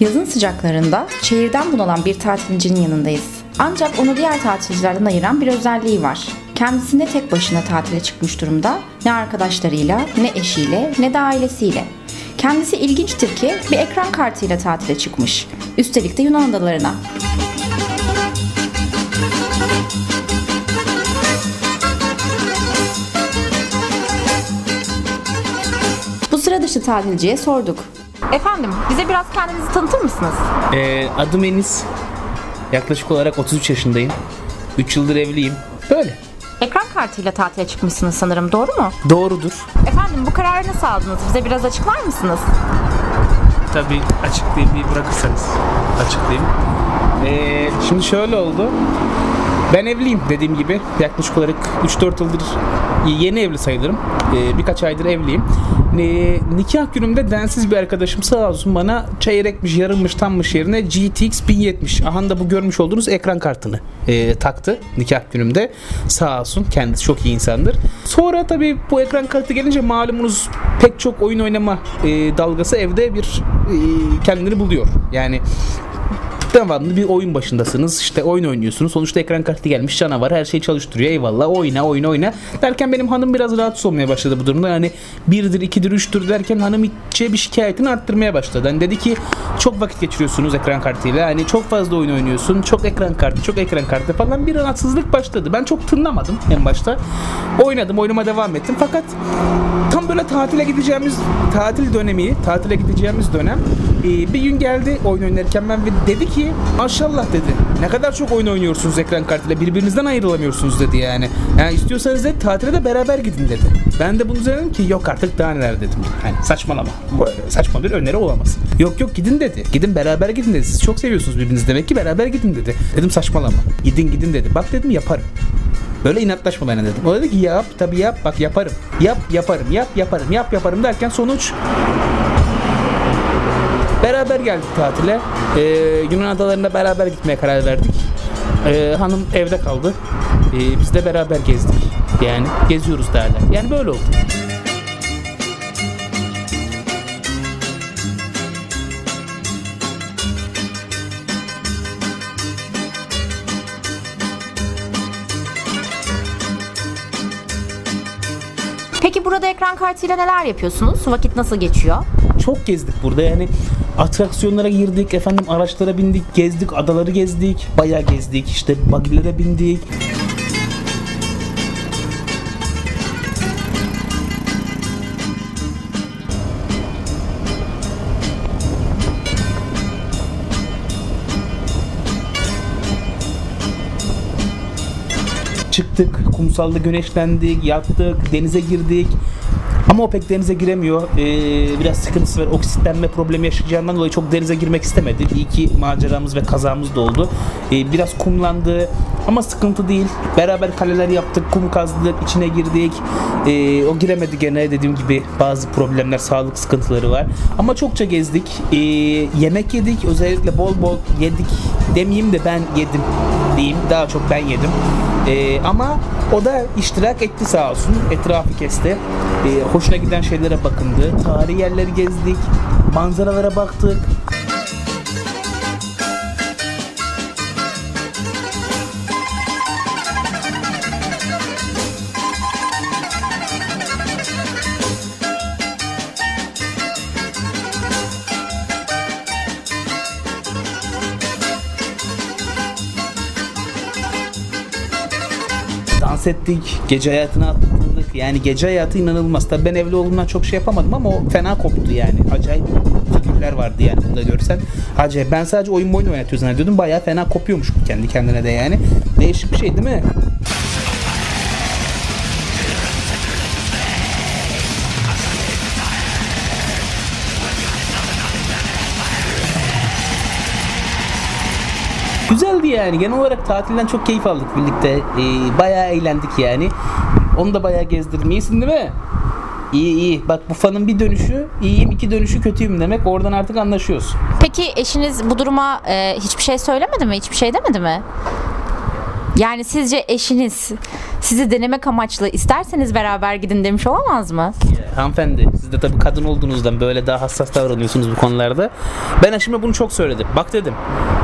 Yazın sıcaklarında şehirden bunalan bir tatilcinin yanındayız. Ancak onu diğer tatilcilerden ayıran bir özelliği var. Kendisi ne tek başına tatile çıkmış durumda, ne arkadaşlarıyla, ne eşiyle, ne de ailesiyle. Kendisi ilginçtir ki bir ekran kartıyla tatile çıkmış. Üstelik de Yunan adalarına. Bu sıra dışı tatilciye sorduk. Efendim, bize biraz kendinizi tanıtır mısınız? Ee, adım Enis. Yaklaşık olarak 33 yaşındayım. 3 yıldır evliyim. Böyle. Ekran kartıyla tatile çıkmışsınız sanırım, doğru mu? Doğrudur. Efendim, bu kararı nasıl aldınız? Bize biraz açıklar mısınız? Tabii açıklayayım bir bırakırsanız. Açıklayayım. Ee, şimdi şöyle oldu. Ben evliyim dediğim gibi. Yaklaşık olarak 3-4 yıldır yeni evli sayılırım. Ee, birkaç aydır evliyim. Ee, nikah günümde densiz bir arkadaşım sağ olsun bana çeyrekmiş, yarımmış, tammış yerine GTX 1070. Aha da bu görmüş olduğunuz ekran kartını e, taktı nikah günümde. Sağ olsun kendisi çok iyi insandır. Sonra tabii bu ekran kartı gelince malumunuz pek çok oyun oynama e, dalgası evde bir e, kendini buluyor. Yani devamlı bir oyun başındasınız. İşte oyun oynuyorsunuz. Sonuçta ekran kartı gelmiş canavar her şeyi çalıştırıyor. Eyvallah oyna oyna oyna. Derken benim hanım biraz rahatsız olmaya başladı bu durumda. Yani birdir, ikidir, üçtür derken hanım içe bir şikayetini arttırmaya başladı. Yani dedi ki çok vakit geçiriyorsunuz ekran kartıyla. Hani çok fazla oyun oynuyorsun. Çok ekran kartı, çok ekran kartı falan bir rahatsızlık başladı. Ben çok tınlamadım en başta. Oynadım, oyunuma devam ettim. Fakat böyle tatile gideceğimiz tatil dönemi, tatile gideceğimiz dönem e, bir gün geldi oyun oynarken ben ve dedi ki maşallah dedi. Ne kadar çok oyun oynuyorsunuz ekran kartıyla birbirinizden ayrılamıyorsunuz dedi yani. Yani istiyorsanız dedi tatile de beraber gidin dedi. Ben de bunun üzerine ki yok artık daha neler dedim. Hani saçmalama. Bu bir öneri olamaz. Yok yok gidin dedi. Gidin beraber gidin dedi. Siz çok seviyorsunuz birbirinizi demek ki beraber gidin dedi. Dedim saçmalama. Gidin gidin dedi. Bak dedim yaparım. Böyle inatlaşma bana dedim. O dedi ki yap tabii yap bak yaparım. Yap yaparım yap yaparım yap yaparım derken sonuç beraber geldik tatile. Ee, Yunan adalarına beraber gitmeye karar verdik. Ee, hanım evde kaldı. Ee, biz de beraber gezdik. Yani geziyoruz hala. Yani böyle oldu. Peki burada ekran kartıyla neler yapıyorsunuz? Vakit nasıl geçiyor? Çok gezdik burada yani atraksiyonlara girdik efendim araçlara bindik gezdik adaları gezdik bayağı gezdik işte bugilere bindik çıktık kumsalda güneşlendik yattık denize girdik ama o pek denize giremiyor. Ee, biraz sıkıntısı var. Oksitlenme problemi yaşayacağından dolayı çok denize girmek istemedi. İyi ki maceramız ve kazamız da oldu. Ee, biraz kumlandı ama sıkıntı değil. Beraber kaleler yaptık, kum kazdık, içine girdik. Ee, o giremedi gene dediğim gibi bazı problemler, sağlık sıkıntıları var. Ama çokça gezdik. Ee, yemek yedik. Özellikle bol bol yedik demeyeyim de ben yedim diyeyim. Daha çok ben yedim. Ee, ama o da iştirak etti sağ olsun. Etrafı kesti. Ee, hoşuna giden şeylere bakındı. Tarihi yerleri gezdik. Manzaralara baktık. Dans ettik, gece hayatına atıldık. Yani gece hayatı inanılmaz. Tabii ben evli olduğumdan çok şey yapamadım ama o fena koptu yani. Acayip figürler vardı yani bunda görsen. Acayip. Ben sadece oyun oyun oynatıyor zannediyordum. Bayağı fena kopuyormuş kendi kendine de yani. Değişik bir şey değil mi? Güzeldi yani. Genel olarak tatilden çok keyif aldık birlikte. Ee, bayağı eğlendik yani. Onu da bayağı gezdirdim. İyisin değil mi? İyi iyi. Bak bu fanın bir dönüşü iyiyim, iki dönüşü kötüyüm demek. Oradan artık anlaşıyoruz. Peki eşiniz bu duruma e, hiçbir şey söylemedi mi? Hiçbir şey demedi mi? Yani sizce eşiniz sizi denemek amaçlı isterseniz beraber gidin demiş olamaz mı? Hanımefendi siz de tabii kadın olduğunuzdan böyle daha hassas davranıyorsunuz bu konularda. Ben eşime bunu çok söyledim. Bak dedim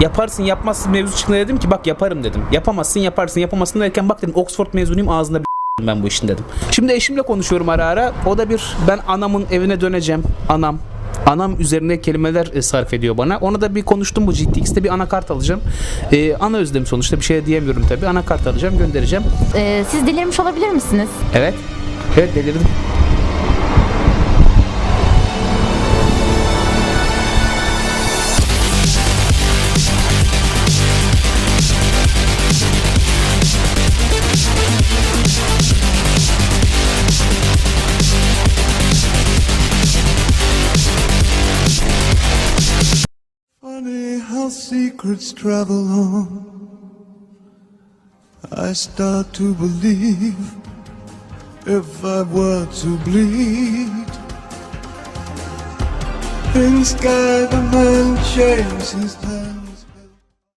yaparsın yapmazsın mevzu çıktığında dedim ki bak yaparım dedim. Yapamazsın yaparsın yapamazsın derken bak dedim Oxford mezunuyum ağzında bir ben bu işin dedim. Şimdi eşimle konuşuyorum ara ara. O da bir ben anamın evine döneceğim. Anam Anam üzerine kelimeler e, sarf ediyor bana. Onu da bir konuştum bu GTX'te bir anakart alacağım. Ee, ana özlem sonuçta bir şey diyemiyorum tabii. Anakart alacağım göndereceğim. Ee, siz delirmiş olabilir misiniz? Evet. Evet delirdim. Secrets travel on. I start to believe if I were to bleed. In sky, the man head.